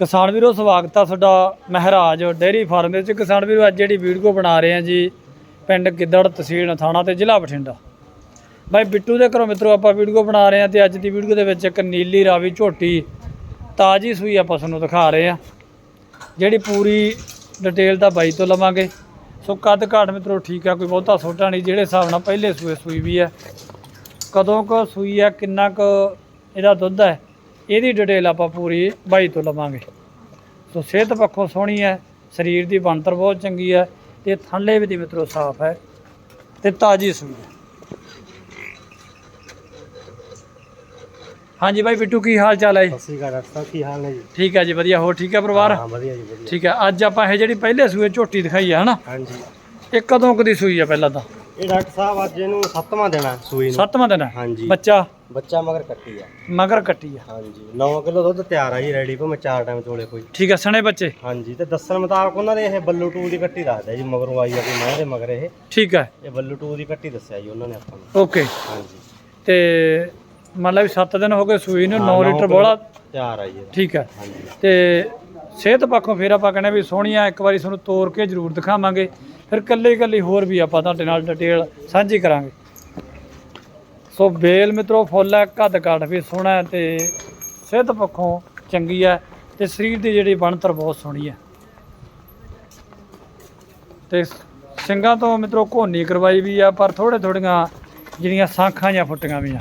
ਕਿਸਾਨ ਵੀਰੋ, ਸਵਾਗਤ ਆ ਤੁਹਾਡਾ ਮਹਾਰਾਜ ਡੇਅਰੀ ਫਾਰਮ ਦੇ ਵਿੱਚ। ਕਿਸਾਨ ਵੀਰੋ, ਅੱਜ ਜਿਹੜੀ ਵੀਡੀਓ ਬਣਾ ਰਹੇ ਆ ਜੀ, ਪਿੰਡ ਗਿੱਦੜ ਤਹਿਸੀਲ ਥਾਣਾ ਤੇ ਜ਼ਿਲ੍ਹਾ ਬਠਿੰਡਾ। ਬਾਈ, ਬਿੱਟੂ ਦੇ ਘਰੋਂ ਮਿੱਤਰੋ, ਆਪਾਂ ਵੀਡੀਓ ਬਣਾ ਰਹੇ ਆ ਤੇ ਅੱਜ ਦੀ ਵੀਡੀਓ ਦੇ ਵਿੱਚ ਇੱਕ ਨੀਲੀ ਰਾਵੀ ਝੋਟੀ ਤਾਜੀ ਸੂਈ ਆਪਾਂ ਤੁਹਾਨੂੰ ਦਿਖਾ ਰਹੇ ਆ ਜਿਹੜੀ ਪੂਰੀ ਡਿਟੇਲ ਦਾ ਬਾਈ ਤੋਂ ਲਵਾਂਗੇ। ਸੋ ਕੱਦ ਘਾਟ ਮਿੱਤਰੋ, ਠੀਕ ਆ, ਕੋਈ ਬਹੁਤਾ ਛੋਟਾ ਨਹੀਂ, ਜਿਹੜੇ ਹਿਸਾਬ ਨਾਲ ਪਹਿਲੇ ਸੂਏ ਸੂਈ ਵੀ ਹੈ। ਕਦੋਂ ਕੁ ਸੂਈ ਆ ਕਿੰਨਾ ਕੁ ਇਹਦਾ ਦੁੱਧ ਹੈ ਇਹਦੀ ਡਿਟੇਲ ਆਪਾਂ ਪੂਰੀ ਬਾਈ ਤੋਂ ਲਵਾਂਗੇ। ਸੋ ਸਿਹਤ ਪੱਖੋਂ ਸੋਹਣੀ ਹੈ ਸਰੀਰ ਦੀ ਬਣਤਰ ਬਹੁਤ ਚੰਗੀ ਹੈ ਤੇ ਥੱਲੇ ਵੀ ਦੀ ਮਿੱਤਰੋ ਸਾਫ਼ ਹੈ ਤੇ ਤਾਜੀ ਸੂਈ ਹੈ। ਹਾਂਜੀ ਬਾਈ ਬਿੱਟੂ ਕੀ ਹਾਲ ਚਾਲ ਹੈ ਜੀ? ਸਤਿ ਸ਼੍ਰੀ ਅਕਾਲ ਡਾਕਟਰ ਸਾਹਿਬ ਕੀ ਹਾਲ ਨੇ ਜੀ? ਠੀਕ ਹੈ ਜੀ ਵਧੀਆ ਹੋਰ ਠੀਕ ਹੈ ਪਰਿਵਾਰ? ਹਾਂ ਵਧੀਆ ਜੀ ਵਧੀਆ। ਠੀਕ ਹੈ ਅੱਜ ਆਪਾਂ ਇਹ ਜਿਹੜੀ ਪਹਿਲੇ ਸੂਏ ਝੋਟੀ ਦਿਖਾਈ ਹੈ ਹਨਾ? ਹਾਂਜੀ। ਇਹ ਕਦੋਂ ਕਦੀ ਸੂਈ ਆ ਪਹਿਲਾਂ ਤਾਂ? ਇਹ ਡਾਕਟਰ ਸਾਹਿਬ ਅੱਜ ਇਹਨੂੰ ਸੱਤਵਾਂ ਦੇਣਾ ਸੂਈ ਨੂੰ। ਸੱਤਵਾਂ ਦਿਨ ਹੈ ਹਾਂਜੀ। ਬੱਚਾ? ਬੱਚਾ ਮਗਰ ਕੱਟੀ ਆ। ਮਗਰ ਕੱਟੀ ਆ। ਹਾਂਜੀ। 9 ਕਿਲੋ ਦੁੱਧ ਤਿਆਰ ਆ ਜੀ ਰੈਡੀ ਮੈਂ ਚਾਰ ਟਾਈਮ ਚੋਲੇ ਕੋਈ। ਠੀਕ ਹੈ ਸਣੇ ਬੱਚੇ? ਹਾਂਜੀ ਤੇ ਦੱਸਣ ਮੁਤਾਬਕ ਉਹਨਾਂ ਦੇ ਇਹ ਬੱਲੂ ਟੂਲ ਦੀ ਕੱਟੀ ਦੱਸਦਾ ਜੀ ਮਗਰੋਂ ਆਈ ਆ ਕੋਈ ਮੈਂ ਦੇ ਮਗਰ ਇਹ। ਠੀਕ ਹੈ ਇਹ ਬੱਲੂ ਟੂਲ ਦੀ ਕੱਟੀ ਦੱਸਿਆ ਜੀ ਉਹਨਾਂ ਨੇ ਆਪਾਂ ਨੂੰ। ਓਕੇ। ਹਾਂਜੀ। ਤੇ ਮੰਨ ਲਾ ਵੀ 7 ਦਿਨ ਹੋ ਗਏ ਸੂਈ ਨੂੰ ਹਾਂ, 9 ਨੌ ਲੀਟਰ ਕਿਲੋ ਬੋਲਾ ਤਿਆਰ ਆ ਜੀ। ਠੀਕ ਹੈ ਹਾਂਜੀ। ਤੇ ਸਿਹਤ ਪੱਖੋਂ ਫਿਰ ਆਪਾਂ ਕਹਿੰਦੇ ਵੀ ਸੋਹਣੀ ਆ ਇੱਕ ਵਾਰੀ ਤੁਹਾਨੂੰ ਤੋਰ ਕੇ ਜ਼ਰੂਰ ਦਿਖਾਵਾਂਗੇ। ਫਿਰ ਕੱਲੇ ਕੱਲੇ ਹੋਰ ਵੀ ਆਪਾਂ ਤੁਹਾਡੇ ਨਾਲ ਡਿਟੇਲ ਸਾਂਝੀ ਕਰਾਂਗੇ। ਸੋ ਬੇਲ ਮਿੱਤਰੋ, ਫੁੱਲ ਹੈ, ਕੱਦ ਕਾਠ ਵੀ ਸੋਹਣਾ ਹੈ ਤੇ ਸਿਹਤ ਪੱਖੋਂ ਚੰਗੀ ਹੈ ਤੇ ਸਰੀਰ ਦੀ ਜਿਹੜੀ ਬਣਤਰ ਬਹੁਤ ਸੋਹਣੀ ਹੈ। ਤੇ ਸਿੰਘਾਂ ਤੋਂ ਮਿੱਤਰੋ, ਘੋਨੀ ਕਰਵਾਈ ਵੀ ਆ, ਪਰ ਥੋੜੇ ਥੋੜੀਆਂ ਜਿਹੜੀਆਂ ਸਾਂਖਾਂ ਜਾਂ ਫੁੱਟੀਆਂ ਵੀ ਆ,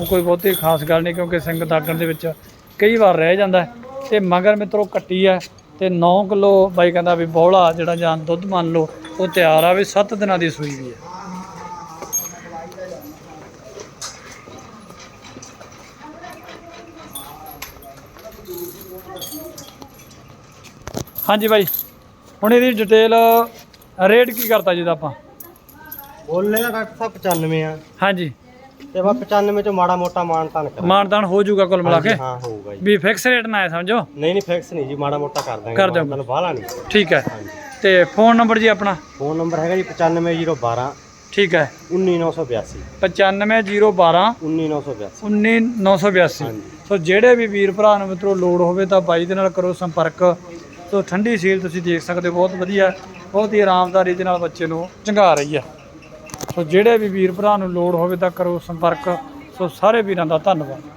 ਉਹ ਕੋਈ ਬਹੁਤੀ ਖਾਸ ਗੱਲ ਨਹੀਂ ਕਿਉਂਕਿ ਸਿੰਘ ਦਾਗਣ ਦੇ ਵਿੱਚ ਕਈ ਵਾਰ ਰਹਿ ਜਾਂਦਾ ਤੇ ਮਗਰ ਮਿੱਤਰੋ ਕੱਟੀ ਆ ਤੇ 9 ਕਿਲੋ ਬਾਈ ਕਹਿੰਦਾ ਵੀ ਬੋਲਾ ਜਿਹੜਾ ਜਾਂ ਦੁੱਧ ਮੰਨ ਲਓ ਉਹ ਤਿਆਰ ਆ ਵੀ 7 ਦਿਨਾਂ ਦੀ ਸੂਈ ਵੀ ਹੈ। ਹਾਂਜੀ ਬਾਈ ਹੁਣ ਇਹਦੀ ਡਿਟੇਲ ਰੇਟ ਕੀ ਕਰਤਾ ਜੀ ਦਾ ਆਪਾਂ? ਬੋਲਨੇ ਦਾ ਡਾਕਟਰ ਸਾਹਿਬ 95 ਆ। ਹਾਂਜੀ। ਤੇ ਬਾ 95 ਚੋਂ ਮਾੜਾ ਮੋਟਾ ਮਾਨ ਤਾਨ ਕਰਾਂ ਮਾਨਦਾਨ ਹੋ ਜਾਊਗਾ ਕੁੱਲ ਮਿਲਾ ਕੇ? ਹਾਂ ਹੋਊਗਾ ਜੀ। ਵੀ ਫਿਕਸ ਰੇਟ ਨਾ ਹੈ ਸਮਝੋ? ਨਹੀਂ ਨਹੀਂ ਫਿਕਸ ਨਹੀਂ ਜੀ ਮਾੜਾ ਮੋਟਾ ਕਰ ਦਾਂਗੇ। ਕਰ। ਤੁਹਾਨੂੰ ਬਾਹਲਾ ਨਹੀਂ। ਠੀਕ ਹੈ। ਹਾਂਜੀ। ਤੇ ਫੋਨ ਨੰਬਰ ਜੀ ਆਪਣਾ? ਫੋਨ ਨੰਬਰ ਹੈਗਾ ਜੀ 95012 ਠੀਕ ਹੈ। 19982 95012 19982 19982 ਹਾਂਜੀ। ਸੋ ਜਿਹੜੇ ਵੀ ਵੀਰ ਭਰਾ ਨੂੰ ਮਿੱਤਰੋ ਲੋੜ ਹੋਵੇ ਤਾਂ ਬਾਈ ਦੇ ਨਾਲ ਕਰੋ ਸੰਪਰਕ। ਸੋ ਠੰਡੀ ਸੀਲ ਤੁਸੀਂ ਦੇਖ ਸਕਦੇ ਹੋ ਬਹੁਤ ਵਧੀਆ ਬਹੁਤ ਹੀ ਆਰਾਮਦਾਰੀ ਦੇ ਨਾਲ ਬੱਚੇ ਨੂੰ ਚੰਗਾ ਰਹੀ ਹੈ। ਸੋ ਜਿਹੜੇ ਵੀ ਵੀਰ ਭਰਾ ਨੂੰ ਲੋੜ ਹੋਵੇ ਤਾਂ ਕਰੋ ਸੰਪਰਕ। ਸੋ ਸਾਰੇ ਵੀਰਾਂ ਦਾ ਧੰਨਵਾਦ।